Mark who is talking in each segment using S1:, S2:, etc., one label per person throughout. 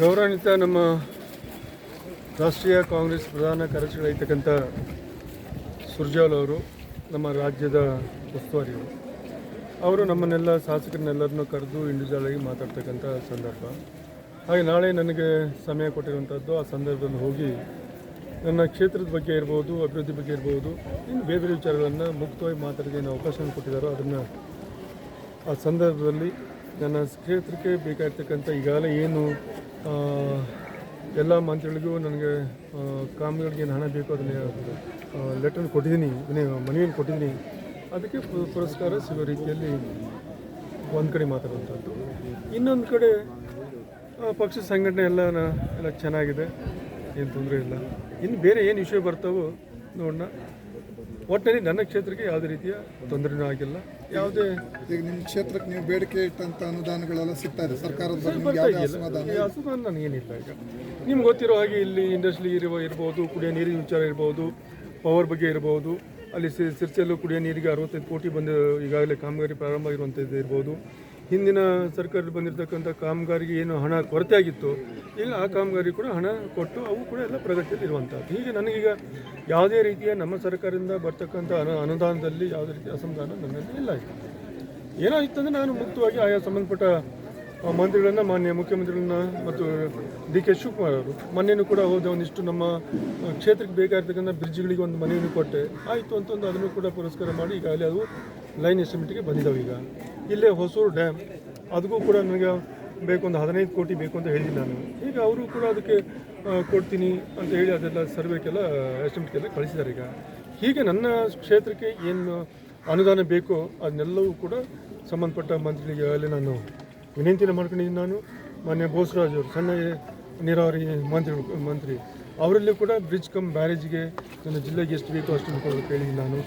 S1: ಗೌರವಾನ್ವಿತ ನಮ್ಮ ರಾಷ್ಟ್ರೀಯ ಕಾಂಗ್ರೆಸ್ ಪ್ರಧಾನ ಕಾರ್ಯದರ್ಶಿಗಳಾಗಿರ್ತಕ್ಕಂಥ ಸುರ್ಜಾಲ್ ಅವರು, ನಮ್ಮ ರಾಜ್ಯದ ಉಸ್ತುವಾರಿಯವರು ಅವರು. ನಮ್ಮನ್ನೆಲ್ಲ ಶಾಸಕರನ್ನೆಲ್ಲರನ್ನೂ ಕರೆದು ಇಂಡಿವಿಜುವಲ್ ಆಗಿ ಮಾತಾಡ್ತಕ್ಕಂಥ ಸಂದರ್ಭ. ಹಾಗೆ ನಾಳೆ ನನಗೆ ಸಮಯ ಕೊಟ್ಟಿರುವಂಥದ್ದು ಆ ಸಂದರ್ಭದಲ್ಲಿ ಹೋಗಿ ನನ್ನ ಕ್ಷೇತ್ರದ ಬಗ್ಗೆ ಇರ್ಬೋದು, ಅಭಿವೃದ್ಧಿ ಬಗ್ಗೆ ಇರ್ಬೋದು, ಇನ್ನು ಬೇರೆ ಬೇರೆ ವಿಚಾರಗಳನ್ನು ಮುಕ್ತವಾಗಿ ಮಾತಾಡೋಕ್ಕೆ ಏನು ಅವಕಾಶವನ್ನು ಕೊಟ್ಟಿದ್ದಾರೋ ಅದನ್ನು ಆ ಸಂದರ್ಭದಲ್ಲಿ ನನ್ನ ಕ್ಷೇತ್ರಕ್ಕೆ ಬೇಕಾಗಿರ್ತಕ್ಕಂಥ ಈಗಾಗಲೇ ಏನು ಎಲ್ಲ ಮಂತ್ರಿಗಳಿಗೂ ನನಗೆ ಕಾಮಿಗಳಿಗೆ ಏನು ಹಣ ಬೇಕು, ಅದನ್ನು ಲೆಟರ್ ಕೊಟ್ಟಿದ್ದೀನಿ ಮನವಿಯನ್ನು ಕೊಟ್ಟಿದ್ದೀನಿ. ಅದಕ್ಕೆ ಪುರಸ್ಕಾರ ಸಿಗೋ ರೀತಿಯಲ್ಲಿ ಒಂದು ಕಡೆ ಮಾತಾಡುವಂಥದ್ದು ಇನ್ನೊಂದು ಕಡೆ ಪಕ್ಷ ಸಂಘಟನೆ ಎಲ್ಲ ಎಲ್ಲ ಚೆನ್ನಾಗಿದೆ, ಏನು ತೊಂದರೆ ಇಲ್ಲ. ಇನ್ನು ಬೇರೆ ಏನು ವಿಷಯ ಬರ್ತಾವೋ ನೋಡೋಣ. ಒಟ್ಟಿನಲ್ಲಿ ನನ್ನ ಕ್ಷೇತ್ರಕ್ಕೆ ಯಾವುದೇ ರೀತಿಯ ತೊಂದರೆನೂ ಆಗಿಲ್ಲ. ಯಾವುದೇ
S2: ಈಗ ನಿಮ್ಮ ಕ್ಷೇತ್ರಕ್ಕೆ ನೀವು ಬೇಡಿಕೆ ಇಟ್ಟಂತ ಅನುದಾನಗಳೆಲ್ಲ ಸಿಗ್ತಾ ಇದೆ. ಸರ್ಕಾರದ ಅಸಮಾಧಾನ
S1: ನನಗೇನಿಲ್ಲ ಈಗ. ನಿಮ್ಗೆ ಗೊತ್ತಿರೋ ಹಾಗೆ ಇಲ್ಲಿ ಇಂಡಸ್ಟ್ರಿ ಇರುವ ಇರ್ಬೋದು ಕುಡಿಯೋ ನೀರಿನ ವಿಚಾರ ಇರ್ಬೋದು ಪವರ್ ಬಗ್ಗೆ ಇರ್ಬೋದು ಅಲ್ಲಿ ಸಿರ್ಸೆಲ್ಲೂ ಕುಡಿಯೋ ನೀರಿಗೆ ಅರವತ್ತೈದು ಕೋಟಿ ಬಂದು ಈಗಾಗಲೇ ಕಾಮಗಾರಿ ಪ್ರಾರಂಭ ಆಗಿರುವಂಥದ್ದು ಇರ್ಬೋದು. ಹಿಂದಿನ ಸರ್ಕಾರ ಬಂದಿರತಕ್ಕಂಥ ಕಾಮಗಾರಿಗೆ ಏನು ಹಣ ಕೊರತೆ ಆಗಿತ್ತು ಈಗ ಆ ಕಾಮಗಾರಿ ಕೂಡ ಹಣ ಕೊಟ್ಟು ಅವು ಕೂಡ ಎಲ್ಲ ಪ್ರಗತಿಯಲ್ಲಿ ಇರುವಂಥದ್ದು. ಹೀಗೆ ನನಗೀಗ ಯಾವುದೇ ರೀತಿಯ ನಮ್ಮ ಸರ್ಕಾರದಿಂದ ಬರ್ತಕ್ಕಂಥ ಅನು, ಅನುದಾನದಲ್ಲಿ ಯಾವುದೇ ರೀತಿಯ ಅಸಮಾಧಾನ ನನ್ನಲ್ಲಿ ಇಲ್ಲ ಈಗ ಏನಾಗಿತ್ತು ಅಂದರೆ ನಾನು ಮುಕ್ತವಾಗಿ ಆಯಾ ಸಂಬಂಧಪಟ್ಟ ಮಂತ್ರಿಗಳನ್ನು, ಮಾನ್ಯ ಮುಖ್ಯಮಂತ್ರಿಗಳನ್ನ ಮತ್ತು ಡಿ ಕೆ ಶಿವಕುಮಾರ್ ಅವರು ಮನೆಯನ್ನು ಕೂಡ ಹೋದ ಒಂದಿಷ್ಟು ನಮ್ಮ ಕ್ಷೇತ್ರಕ್ಕೆ ಬೇಕಾಗಿರ್ತಕ್ಕಂಥ ಬ್ರಿಡ್ಜ್ಗಳಿಗೆ ಒಂದು ಮನೆಯನ್ನು ಕೊಟ್ಟೆ. ಆಯಿತು ಅಂತಂದು ಅದನ್ನು ಕೂಡ ಪುರಸ್ಕಾರ ಮಾಡಿ ಈಗಾಗಲೇ ಅದು ಲೈನ್ ಎಸ್ಟಿಮೇಟ್ಗೆ ಬಂದಿದ್ದಾವೆ ಈಗ. ಇಲ್ಲೇ ಹೊಸೂರು ಡ್ಯಾಮ್. ಅದಕ್ಕೂ ಕೂಡ ನನಗೆ ಬೇಕು ಒಂದು ಹದಿನೈದು ಕೋಟಿ ಬೇಕು ಅಂತ ಹೇಳಿದ್ದೀನಿ ನಾನು. ಈಗ ಅವರು ಕೂಡ ಅದಕ್ಕೆ ಕೊಡ್ತೀನಿ ಅಂತ ಹೇಳಿ ಅದೆಲ್ಲ ಸರ್ವೆಗೆಲ್ಲ ಎಸ್ಟಿಮೇಟ್ಗೆಲ್ಲ ಕಳಿಸಿದ್ದಾರೆ ಈಗ. ಹೀಗೆ ನನ್ನ ಕ್ಷೇತ್ರಕ್ಕೆ ಏನು ಅನುದಾನ ಬೇಕೋ ಅದನ್ನೆಲ್ಲವೂ ಕೂಡ ಸಂಬಂಧಪಟ್ಟ ಮಂತ್ರಿಗಳಿಗೆ ಅಲ್ಲಿ ನಾನು ವಿನಂತಿನ ಮಾಡ್ಕೊಂಡಿದ್ದೀನಿ ನಾನು. ಮಾನ್ಯ ಬೋಸರಾಜ್ ಅವರು, ಸಣ್ಣ ನೀರಾವರಿ ಮಂತ್ರಿ ಮಂತ್ರಿ, ಅವರಲ್ಲೂ ಕೂಡ ಬ್ರಿಡ್ಜ್ ಕಮ್ ಬ್ಯಾರೇಜ್ಗೆ ನನ್ನ ಜಿಲ್ಲೆಗೆ ಎಷ್ಟು ಬೇಕೋ ಅಷ್ಟು ಕೇಳಿದ್ದೀನಿ ನಾನು.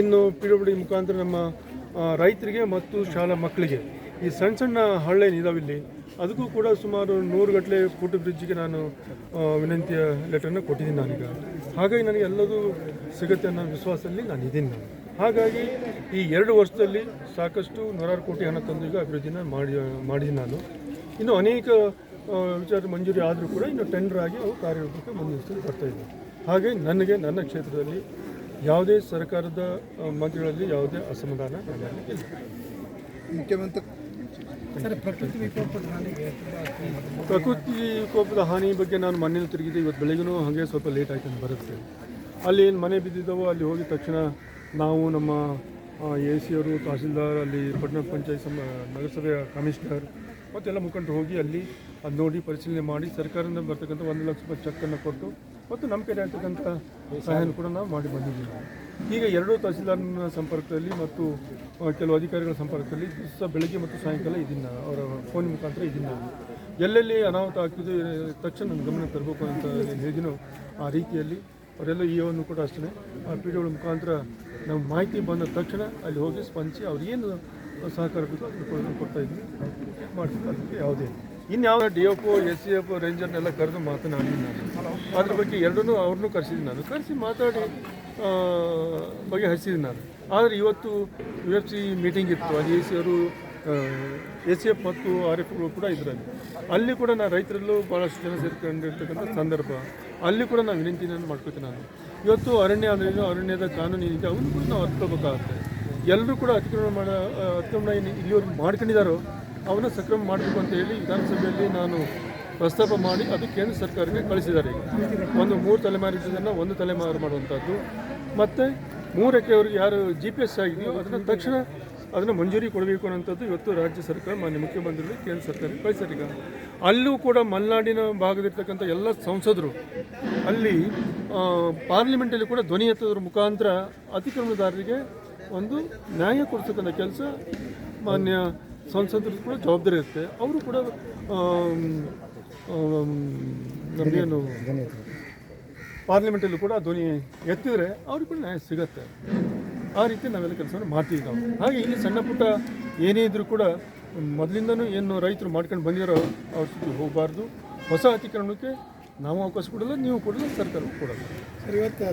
S1: ಇನ್ನು ಪಿ ಡಬ್ಲ್ಯೂ ಡಿ ಮುಖಾಂತರ ನಮ್ಮ ರೈತರಿಗೆ ಮತ್ತು ಶಾಲಾ ಮಕ್ಕಳಿಗೆ. ಈ ಸಣ್ಣ ಸಣ್ಣ ಹಳ್ಳ ಇಲ್ಲಿ ಅದಕ್ಕೂ ಕೂಡ ಸುಮಾರು ನೂರು ಗಟ್ಟಲೆ ಫುಟ್ ಬ್ರಿಡ್ಜ್ಗೆ ನಾನು ವಿನಂತಿಯ ಲೆಟರ್ನ ಕೊಟ್ಟಿದ್ದೀನಿ ನಾನೀಗ. ಹಾಗಾಗಿ ನನಗೆ ಎಲ್ಲದೂ ಸಿಗುತ್ತೆ ಅನ್ನೋ ವಿಶ್ವಾಸದಲ್ಲಿ ನಾನು ಇದ್ದೀನಿ ಹಾಗಾಗಿ ಈ ಎರಡು ವರ್ಷದಲ್ಲಿ ಸಾಕಷ್ಟು ನೂರಾರು ಕೋಟಿ ಹಣ ತಂದು ಈಗ ಅಭಿವೃದ್ಧಿನ ಮಾಡಿ ಮಾಡಿದ್ದೀನಿ ನಾನು. ಇನ್ನು ಅನೇಕ ವಿಚಾರ ಮಂಜೂರಿ ಆದರೂ ಕೂಡ ಇನ್ನು ಟೆಂಡರ್ ಆಗಿ ಅವು ಕಾರ್ಯರೂಪಕ್ಕೆ ಮುಂದಿನ ಬರ್ತಾ ಇದೆ. ಹಾಗೆ ನನಗೆ ನನ್ನ ಕ್ಷೇತ್ರದಲ್ಲಿ ಯಾವುದೇ ಸರ್ಕಾರದ ಮಂತ್ರಿಗಳಲ್ಲಿ ಯಾವುದೇ ಅಸಮಾಧಾನ ನನ್ನಲ್ಲಿ ಇಲ್ಲ.
S2: ಮುಖ್ಯಮಂತ್ರಿ
S1: ಪ್ರಕೃತಿ ವಿಕೋಪದ ಹಾನಿ ಬಗ್ಗೆ ನಾನು ಮನೆಯಲ್ಲಿ ತಿರುಗಿದೆ ಇವತ್ತು ಬೆಳಗ್ಗೆನೂ ಹಾಗೆ ಸ್ವಲ್ಪ ಲೇಟ್ ಆಯ್ತು ಅಂತ ಬರುತ್ತೆ. ಅಲ್ಲಿ ಏನು ಮನೆ ಬಿದ್ದಿದ್ದಾವೋ ಅಲ್ಲಿ ಹೋಗಿದ ತಕ್ಷಣ ನಾವು ನಮ್ಮ ಎ ಸಿ ಅವರು ತಹಸೀಲ್ದಾರ್ ಅಲ್ಲಿ ಪಟ್ಟಣ ಪಂಚಾಯತ್ ಸಮ ನಗರಸಭೆಯ ಕಮಿಷನರ್ ಮತ್ತೆಲ್ಲ ಮುಖಂಡರು ಹೋಗಿ ಅಲ್ಲಿ ಅದು ನೋಡಿ ಪರಿಶೀಲನೆ ಮಾಡಿ ಸರ್ಕಾರದಿಂದ ಬರ್ತಕ್ಕಂಥ ಒಂದು ಲಕ್ಷ ರೂಪಾಯಿ ಚೆಕ್ಕನ್ನು ಕೊಟ್ಟು ಮತ್ತು ನಮ್ಮ ಕಡೆ ಆಗ್ತಕ್ಕಂಥ ಸಹಾಯನ ಕೂಡ ನಾವು ಮಾಡಿ ಬಂದಿದ್ದೀವಿ. ಈಗ ಎರಡೂ ತಹಸೀಲ್ದಾರ್ನ ಸಂಪರ್ಕದಲ್ಲಿ ಮತ್ತು ಕೆಲವು ಅಧಿಕಾರಿಗಳ ಸಂಪರ್ಕದಲ್ಲಿ ದಿವಸ ಬೆಳಗ್ಗೆ ಮತ್ತು ಸಾಯಂಕಾಲ ಇದನ್ನು ಅವರ ಫೋನ್ ಮುಖಾಂತರ ಇದನ್ನು ಎಲ್ಲೆಲ್ಲಿ ಅನಾಹುತ ಆಗ್ತಿದೆ ತಕ್ಷಣ ನನ್ನ ಗಮನ ತರಬೇಕು ಅಂತ ಹೇಳಿದನು ಆ ರೀತಿಯಲ್ಲಿ ಅವರೆಲ್ಲ ಇ ಒನ್ನು ಕೂಡ ಅಷ್ಟೇ, ಆ ಪಿ ಡಿ ಮುಖಾಂತರ ನಮ್ಮ ಮಾಹಿತಿ ಬಂದ ತಕ್ಷಣ ಅಲ್ಲಿ ಹೋಗಿ ಸ್ಪಂದಿಸಿ ಅವ್ರಿಗೇನು ಸಹಕಾರ ಕೊಡ್ತಾ ಮಾಡ್ತೀನಿ ಅದಕ್ಕೆ ಯಾವುದೇ ಇನ್ಯಾವ D F O, S C F ರೇಂಜರ್ನೆಲ್ಲ ಕರೆದು ಮಾತನಾಡಿದ್ದೀನಿ ನಾನು. ಅದ್ರ ಬಗ್ಗೆ ಎರಡನ್ನೂ ಅವ್ರನ್ನೂ ಕರೆಸಿದ್ದೀನಿ ನಾನು. ಕರೆಸಿ ಮಾತಾಡಿ ಬಗೆಹರಿಸಿದ್ದೀನಿ ನಾನು. ಆದರೆ ಇವತ್ತು ಯು ಎಫ್ ಸಿ ಮೀಟಿಂಗ್ ಇತ್ತು. ಅಲ್ಲಿ ಎ ಸಿ ಅವರು ಎ ಸಿ ಎಫ್ ಮತ್ತು ಆರ್ ಎಫ್ಗಳು ಕೂಡ ಇದರಲ್ಲಿ. ಅಲ್ಲಿ ಕೂಡ ನಾನು ರೈತರಲ್ಲೂ ಭಾಳಷ್ಟು ಜನ ಸೇರ್ಕೊಂಡಿರ್ತಕ್ಕಂಥ ಸಂದರ್ಭ. ಅಲ್ಲಿ ಕೂಡ ನಾನು ವಿನಂತಿಯನ್ನು ಮಾಡ್ಕೋತೀನಿ ನಾನು. ಇವತ್ತು ಅರಣ್ಯ ಅರಣ್ಯದ ಕಾನೂನು ಏನಿದೆ ಅವನು ಕೂಡ ನಾವು ಅರ್ಥಕೋಬೇಕಾಗುತ್ತೆ ಎಲ್ಲರೂ ಕೂಡ ಅತಿಕ್ರಮಣ ಮಾಡ ಅತಿಕ್ರಮಣ ಏನು ಇಲ್ಲಿವರೆಗೂ ಮಾಡ್ಕೊಂಡಿದ್ದಾರೋ ಅವನ್ನ ಸಕ್ರಮ ಮಾಡಬೇಕು ಅಂತ ಹೇಳಿ ವಿಧಾನಸಭೆಯಲ್ಲಿ ನಾನು ಪ್ರಸ್ತಾಪ ಮಾಡಿ ಅದು ಕೇಂದ್ರ ಸರ್ಕಾರಕ್ಕೆ ಕಳಿಸಿದ್ದಾರೆ ಒಂದು ಮೂರು ತಲೆಮಾರು ಇದ್ದದನ್ನು ಒಂದು ತಲೆಮಾರು ಮಾಡುವಂಥದ್ದು. ಮತ್ತು ಮೂರು ಯಾರು ಜಿ ಪಿ ಎಸ್ ಆಗಿದೆಯೋ ಅದನ್ನು ತಕ್ಷಣ ಅದನ್ನು ಮಂಜೂರಿ ಕೊಡಬೇಕು ಅನ್ನೋಂಥದ್ದು ಇವತ್ತು ರಾಜ್ಯ ಸರ್ಕಾರ, ಮಾನ್ಯ ಮುಖ್ಯಮಂತ್ರಿಗಳು ಕೇಂದ್ರ ಸರ್ಕಾರಕ್ಕೆ ಕಳಿಸ್ತಾರೆ ಅಲ್ಲೂ ಕೂಡ ಮಲೆನಾಡಿನ ಭಾಗದಲ್ಲಿರ್ತಕ್ಕಂಥ ಎಲ್ಲ ಸಂಸದರು ಅಲ್ಲಿ ಪಾರ್ಲಿಮೆಂಟಲ್ಲಿ ಕೂಡ ಧ್ವನಿ ಎತ್ತದ್ರ ಮುಖಾಂತರ ಅತಿಕ್ರಮಣದಾರರಿಗೆ ಒಂದು ನ್ಯಾಯ ಕೊಡ್ಸಕ್ಕಂಥ ಕೆಲಸ ಮಾನ್ಯ ಸಂಸದರು ಕೂಡ ಜವಾಬ್ದಾರಿ ಇರುತ್ತೆ. ಅವರು ಕೂಡ ನಮಗೇನು ಪಾರ್ಲಿಮೆಂಟಲ್ಲೂ ಕೂಡ ಧ್ವನಿ ಎತ್ತಿದರೆ ಅವ್ರಿಗೆ ಕೂಡ ನ್ಯಾಯ ಸಿಗತ್ತೆ. ಆ ರೀತಿ ನಾವೆಲ್ಲ ಕೆಲಸವನ್ನು ಮಾಡ್ತೀವಿ ನಾವು. ಹಾಗೆ ಇಲ್ಲಿ ಸಣ್ಣ ಪುಟ್ಟ ಏನೇ ಇದ್ರೂ ಕೂಡ ಮೊದಲಿಂದನೂ ಏನು ರೈತರು ಮಾಡ್ಕೊಂಡು ಬಂದಿರೋ ಅವ್ರ ಸುದ್ದಿ ಹೋಗಬಾರ್ದು. ಹೊಸ ಅತಿಕ್ರಮಣಕ್ಕೆ ನಾವು ಅವಕಾಶ ಕೊಡಲ್ಲ, ನೀವು ಕೊಡಲ್ಲ, ಸರ್ಕಾರ ಕೊಡಲ್ಲ.
S2: ಸರ್, ಇವತ್ತು